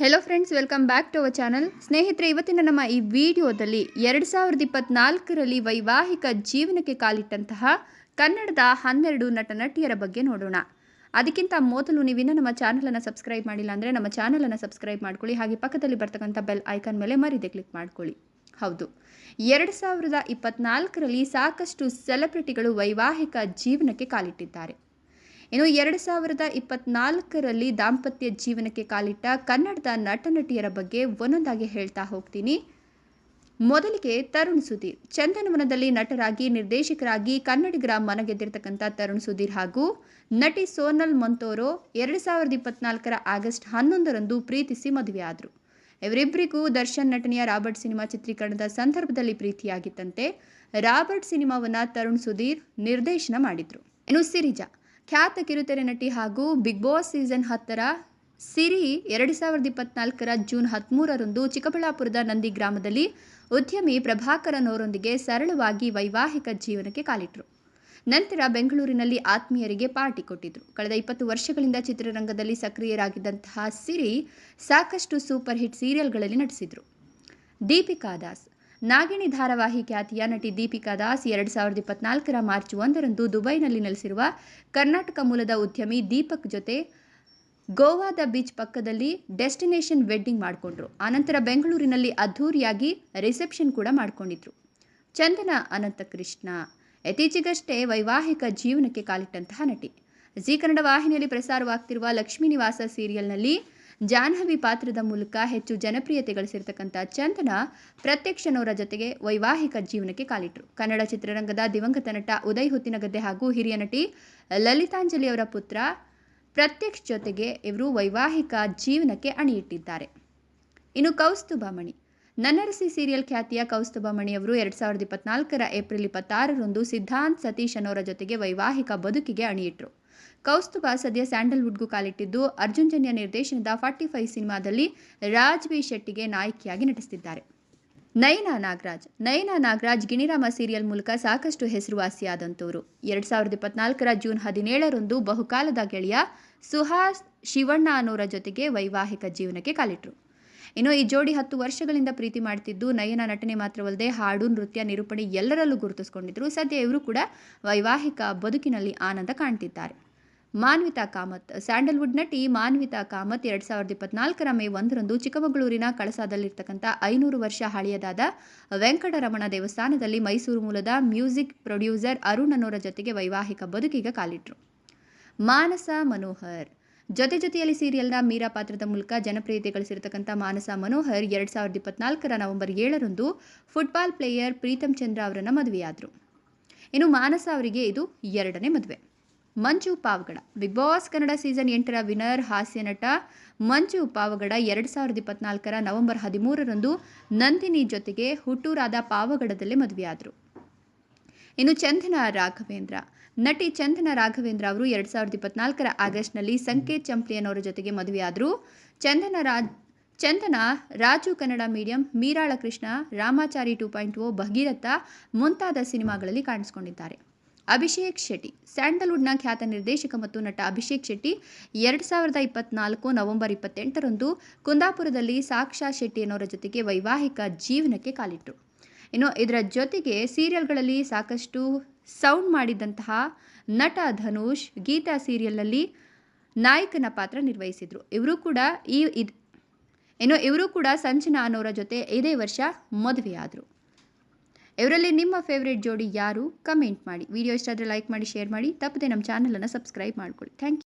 Hello friends welcome back to our channel ಸ್ನೇಹಿತರೆ, ಇವತ್ತಿನ ನಮ್ಮ ಈ ವಿಡಿಯೋದಲ್ಲಿ ಎರಡು ಸಾವಿರದ ಇಪ್ಪತ್ನಾಲ್ಕರಲ್ಲಿ ವೈವಾಹಿಕ ಜೀವನಕ್ಕೆ ಕಾಲಿಟ್ಟಂತಹ ಕನ್ನಡದ ಹನ್ನೆರಡು ನಟ ನಟಿಯರ ಬಗ್ಗೆ ನೋಡೋಣ. ಅದಕ್ಕಿಂತ ಮೊದಲು ನೀವಿನ್ನೂ ನಮ್ಮ ಚಾನಲನ್ನು ಸಬ್ಸ್ಕ್ರೈಬ್ ಮಾಡಿಲ್ಲ ಅಂದರೆ ನಮ್ಮ ಚಾನಲನ್ನು ಸಬ್ಸ್ಕ್ರೈಬ್ ಮಾಡ್ಕೊಳ್ಳಿ. ಹಾಗೆ ಪಕ್ಕದಲ್ಲಿ ಬರ್ತಕ್ಕಂಥ ಬೆಲ್ ಐಕಾನ್ ಮೇಲೆ ಮರಿದೆ ಕ್ಲಿಕ್ ಮಾಡ್ಕೊಳ್ಳಿ. ಹೌದು, ಎರಡು ಸಾವಿರದ ಇಪ್ಪತ್ನಾಲ್ಕರಲ್ಲಿ ಸಾಕಷ್ಟು ಸೆಲೆಬ್ರಿಟಿಗಳು ವೈವಾಹಿಕ ಜೀವನಕ್ಕೆ ಕಾಲಿಟ್ಟಿದ್ದಾರೆ. ಇನ್ನು ಎರಡು ಸಾವಿರದ ಇಪ್ಪತ್ನಾಲ್ಕರಲ್ಲಿ ದಾಂಪತ್ಯ ಜೀವನಕ್ಕೆ ಕಾಲಿಟ್ಟ ಕನ್ನಡದ ನಟ ನಟಿಯರ ಬಗ್ಗೆ ಒಂದೊಂದಾಗಿ ಹೇಳ್ತಾ ಹೋಗ್ತೀನಿ. ಮೊದಲಿಗೆ ತರುಣ್ ಸುಧೀರ್. ಚಂದನವನದಲ್ಲಿ ನಟರಾಗಿ, ನಿರ್ದೇಶಕರಾಗಿ ಕನ್ನಡಿಗರ ಮನಗೆದ್ದಿರ್ತಕ್ಕಂಥ ತರುಣ್ ಸುಧೀರ್ ಹಾಗೂ ನಟಿ ಸೋನಲ್ ಮೊಂತೋರೋ ಎರಡು ಸಾವಿರದ ಇಪ್ಪತ್ನಾಲ್ಕರ ಆಗಸ್ಟ್ ಹನ್ನೊಂದರಂದು ಪ್ರೀತಿಸಿ ಮದುವೆಯಾದರು ಇವರಿಬ್ಬರಿಗೂ ದರ್ಶನ್ ನಟನೆಯ ರಾಬರ್ಟ್ ಸಿನಿಮಾ ಚಿತ್ರೀಕರಣದ ಸಂದರ್ಭದಲ್ಲಿ ಪ್ರೀತಿಯಾಗಿತ್ತಂತೆ. ರಾಬರ್ಟ್ ಸಿನಿಮಾವನ್ನು ತರುಣ್ ಸುಧೀರ್ ನಿರ್ದೇಶನ ಮಾಡಿದರು. ಇನ್ನು ಸಿರಿಜಾ. ಖ್ಯಾತ ಕಿರುತೆರೆ ನಟಿ ಹಾಗೂ ಬಿಗ್ ಬಾಸ್ ಸೀಸನ್ ಹತ್ತರ ಸಿರಿ ಎರಡು ಸಾವಿರದ ಇಪ್ಪತ್ನಾಲ್ಕರ ಜೂನ್ ಹದಿಮೂರರಂದು ಚಿಕ್ಕಬಳ್ಳಾಪುರದ ನಂದಿ ಗ್ರಾಮದಲ್ಲಿ ಉದ್ಯಮಿ ಪ್ರಭಾಕರನ್ ಅವರೊಂದಿಗೆ ಸರಳವಾಗಿ ವೈವಾಹಿಕ ಜೀವನಕ್ಕೆ ಕಾಲಿಟ್ಟರು ನಂತರ ಬೆಂಗಳೂರಿನಲ್ಲಿ ಆತ್ಮೀಯರಿಗೆ ಪಾರ್ಟಿ ಕೊಟ್ಟಿದ್ರು. ಕಳೆದ ಇಪ್ಪತ್ತು ವರ್ಷಗಳಿಂದ ಚಿತ್ರರಂಗದಲ್ಲಿ ಸಕ್ರಿಯರಾಗಿದ್ದಂತಹ ಸಿರಿ ಸಾಕಷ್ಟು ಸೂಪರ್ ಹಿಟ್ ಸೀರಿಯಲ್ಗಳಲ್ಲಿ ನಟಿಸಿದರು. ದೀಪಿಕಾ ದಾಸ್ ನಾಗಿಣಿ ಧಾರಾವಾಹಿ ಖ್ಯಾತಿಯ ನಟಿ ದೀಪಿಕಾ ದಾಸ್ ಎರಡು ಸಾವಿರದ ಇಪ್ಪತ್ನಾಲ್ಕರ ಮಾರ್ಚ್ ಒಂದರಂದು ದುಬೈನಲ್ಲಿ ನೆಲೆಸಿರುವ ಕರ್ನಾಟಕ ಮೂಲದ ಉದ್ಯಮಿ ದೀಪಕ್ ಜೊತೆ ಗೋವಾದ ಬೀಚ್ ಪಕ್ಕದಲ್ಲಿ ಡೆಸ್ಟಿನೇಷನ್ ವೆಡ್ಡಿಂಗ್ ಮಾಡಿಕೊಂಡ್ರು. ಆನಂತರ ಬೆಂಗಳೂರಿನಲ್ಲಿ ಅದ್ಧೂರಿಯಾಗಿ ರಿಸೆಪ್ಷನ್ ಕೂಡ ಮಾಡಿಕೊಂಡಿದ್ರು. ಚಂದನ ಅನಂತಕೃಷ್ಣ ಇತ್ತೀಚೆಗಷ್ಟೇ ವೈವಾಹಿಕ ಜೀವನಕ್ಕೆ ಕಾಲಿಟ್ಟಂತಹ ನಟಿ. ಜೀ ಕನ್ನಡ ವಾಹಿನಿಯಲ್ಲಿ ಪ್ರಸಾರವಾಗ್ತಿರುವ ಲಕ್ಷ್ಮೀ ನಿವಾಸ ಸೀರಿಯಲ್ನಲ್ಲಿ ಜಾಹ್ನವಿ ಪಾತ್ರದ ಮೂಲಕ ಹೆಚ್ಚು ಜನಪ್ರಿಯತೆ ಗಳಿಸಿರ್ತಕ್ಕಂಥ ಚಂದನ ಪ್ರತ್ಯಕ್ಷನವರ ಜೊತೆಗೆ ವೈವಾಹಿಕ ಜೀವನಕ್ಕೆ ಕಾಲಿಟ್ಟರು ಕನ್ನಡ ಚಿತ್ರರಂಗದ ದಿವಂಗತ ನಟ ಉದಯ್ ಹುತ್ತಿನಗದ್ದೆ ಹಾಗೂ ಹಿರಿಯ ನಟಿ ಲಲಿತಾಂಜಲಿ ಅವರ ಪುತ್ರ ಪ್ರತ್ಯಕ್ಷ ಜೊತೆಗೆ ಇವರು ವೈವಾಹಿಕ ಜೀವನಕ್ಕೆ ಅಣಿಯಿಟ್ಟಿದ್ದಾರೆ. ಇನ್ನು ಕೌಸ್ತುಭಮಣಿ ನನ್ನರಸಿ ಸೀರಿಯಲ್ ಖ್ಯಾತಿಯ ಕೌಸ್ತುಭಮಣಿ ಅವರು ಎರಡು ಸಾವಿರದ ಇಪ್ಪತ್ನಾಲ್ಕರ ಏಪ್ರಿಲ್ ಇಪ್ಪತ್ತಾರರಂದು ಸಿದ್ಧಾಂತ್ ಸತೀಶ್ ಜೊತೆಗೆ ವೈವಾಹಿಕ ಬದುಕಿಗೆ ಅಣಿಯಿಟ್ರು. ಕೌಸ್ತುಭ ಸದ್ಯ ಸ್ಯಾಂಡಲ್ವುಡ್ಗೂ ಕಾಲಿಟ್ಟಿದ್ದು. ಅರ್ಜುನ್ ಜನ್ಯ ನಿರ್ದೇಶನದ ಫಾರ್ಟಿ ಫೈವ್ ಸಿನಿಮಾದಲ್ಲಿ ರಾಜ್ ಬಿ ಶೆಟ್ಟಿಗೆ ನಾಯಕಿಯಾಗಿ ನಟಿಸುತ್ತಿದ್ದಾರೆ ನಯನಾ ನಾಗರಾಜ್. ನಯನಾ ನಾಗರಾಜ್ ಗಿಣಿರಾಮ ಸೀರಿಯಲ್ ಮೂಲಕ ಸಾಕಷ್ಟು ಹೆಸರುವಾಸಿಯಾದಂಥವರು ಎರಡು ಸಾವಿರದ ಇಪ್ಪತ್ನಾಲ್ಕರ ಜೂನ್ ಹದಿನೇಳರಂದು ಬಹುಕಾಲದ ಗೆಳೆಯ ಸುಹಾಸ್ ಶಿವಣ್ಣ ಅನ್ನೋರ ಜೊತೆಗೆ ವೈವಾಹಿಕ ಜೀವನಕ್ಕೆ ಕಾಲಿಟ್ರು. ಇನ್ನು ಈ ಜೋಡಿ ಹತ್ತು ವರ್ಷಗಳಿಂದ ಪ್ರೀತಿ ಮಾಡ್ತಿದ್ದು, ನಯನ ನಟನೆ ಮಾತ್ರವಲ್ಲದೆ ಹಾಡು, ನೃತ್ಯ, ನಿರೂಪಣೆ ಎಲ್ಲರಲ್ಲೂ ಗುರುತಿಸಿಕೊಂಡಿದ್ದರು ಸದ್ಯ ಇವರು ಕೂಡ ವೈವಾಹಿಕ ಬದುಕಿನಲ್ಲಿ ಆನಂದ ಕಾಣ್ತಿದ್ದಾರೆ. ಮಾನ್ವಿತಾ ಕಾಮತ್ ಸ್ಯಾಂಡಲ್ವುಡ್ ನಟಿ ಮಾನ್ವಿತಾ ಕಾಮತ್ ಎರಡು ಸಾವಿರದ ಇಪ್ಪತ್ನಾಲ್ಕರ ಮೇ ಒಂದರಂದು ಚಿಕ್ಕಮಗಳೂರಿನ ಕಳಸಾದಲ್ಲಿರ್ತಕ್ಕಂಥ ಐನೂರು ವರ್ಷ ಹಳೆಯದಾದ ವೆಂಕಟರಮಣ ದೇವಸ್ಥಾನದಲ್ಲಿ ಮೈಸೂರು ಮೂಲದ ಮ್ಯೂಸಿಕ್ ಪ್ರೊಡ್ಯೂಸರ್ ಅರುಣ್ ಅನ್ನೋರ ಜೊತೆಗೆ ವೈವಾಹಿಕ ಬದುಕಿಗೆ ಕಾಲಿಟ್ರು. ಮಾನಸ ಮನೋಹರ್. ಜೊತೆ ಜೊತೆಯಲ್ಲಿ ಸೀರಿಯಲ್ನ ಮೀರಾ ಪಾತ್ರದ ಮೂಲಕ ಜನಪ್ರಿಯತೆ ಗಳಿಸಿರ್ತಕ್ಕಂಥ ಮಾನಸ ಮನೋಹರ್ ಎರಡು ಸಾವಿರದ ಇಪ್ಪತ್ನಾಲ್ಕರ ನವೆಂಬರ್ ಏಳರಂದು ಫುಟ್ಬಾಲ್ ಪ್ಲೇಯರ್ ಪ್ರೀತಮ್ ಚಂದ್ರ ಅವರನ್ನು ಮದುವೆಯಾದರು. ಇನ್ನು ಮಾನಸ ಅವರಿಗೆ ಇದು ಎರಡನೇ ಮದುವೆ. Manju Pavagada. Big Boss Kannada season ಎಂಟರ ವಿನರ್ ಹಾಸ್ಯ ನಟ ಮಂಜು ಪಾವಗಡ ಎರಡು ಸಾವಿರದ ಇಪ್ಪತ್ನಾಲ್ಕರ ನವೆಂಬರ್ ಹದಿಮೂರರಂದು ನಂದಿನಿ ಜೊತೆಗೆ ಹುಟ್ಟೂರಾದ ಪಾವಗಡದಲ್ಲೇ ಮದುವೆಯಾದರು. ಇನ್ನು ಚಂದನ ರಾಘವೇಂದ್ರ. ನಟಿ ಚಂದನ ರಾಘವೇಂದ್ರ ಅವರು ಎರಡು ಸಾವಿರದ ಇಪ್ಪತ್ನಾಲ್ಕರ ಆಗಸ್ಟ್ನಲ್ಲಿ ಸಂಕೇತ್ ಚಂಪ್ಲಿಯನ್ನವರ ಜೊತೆಗೆ ಮದುವೆಯಾದರು. Chandana Raj Chandana Raju Kannada medium ಮೀರಾಳ Krishna Ramachari two point O, Bhageeratha ಮುಂತಾದ ಸಿನಿಮಾಗಳಲ್ಲಿ ಕಾಣಿಸಿಕೊಂಡಿದ್ದಾರೆ. ಅಭಿಷೇಕ್ ಶೆಟ್ಟಿ, ಸ್ಯಾಂಡಲ್ವುಡ್ನ ಖ್ಯಾತ ನಿರ್ದೇಶಕ ಮತ್ತು ನಟ ಅಭಿಷೇಕ್ ಶೆಟ್ಟಿ, ಎರಡು ಸಾವಿರದ ಇಪ್ಪತ್ನಾಲ್ಕು ನವೆಂಬರ್ ಇಪ್ಪತ್ತೆಂಟರಂದು ಕುಂದಾಪುರದಲ್ಲಿ ಸಾಕ್ಷಾ ಶೆಟ್ಟಿ ಅನ್ನೋರ ಜೊತೆಗೆ ವೈವಾಹಿಕ ಜೀವನಕ್ಕೆ ಕಾಲಿಟ್ಟರು ಇನ್ನು ಇದರ ಜೊತೆಗೆ ಸೀರಿಯಲ್ಗಳಲ್ಲಿ ಸಾಕಷ್ಟು ಸೌಂಡ್ ಮಾಡಿದಂತಹ ನಟ ಧನುಷ್ ಗೀತಾ ಸೀರಿಯಲ್ನಲ್ಲಿ ನಾಯಕನ ಪಾತ್ರ ನಿರ್ವಹಿಸಿದರು. ಇವರು ಕೂಡ ಈ ಇದು ಇನ್ನು ಇವರು ಕೂಡ ಸಂಚನಾ ಅನ್ನೋರ ಜೊತೆ ಇದೇ ವರ್ಷ ಮದುವೆಯಾದರು. ಇವರಲ್ಲಿ ನಿಮ್ಮ ಫೇವ್ರೇಟ್ ಜೋಡಿ ಯಾರು? ಕಮೆಂಟ್ ಮಾಡಿ. ವಿಡಿಯೋ ಇಷ್ಟ ಆದರೆ ಲೈಕ್ ಮಾಡಿ ಶೇರ್ ಮಾಡಿ. ತಪ್ಪದೆ ನಮ್ಮ ಚಾನಲನ್ನು ಸಬ್ಸ್ಕ್ರೈಬ್ ಮಾಡ್ಕೊಳ್ಳಿ. Thank you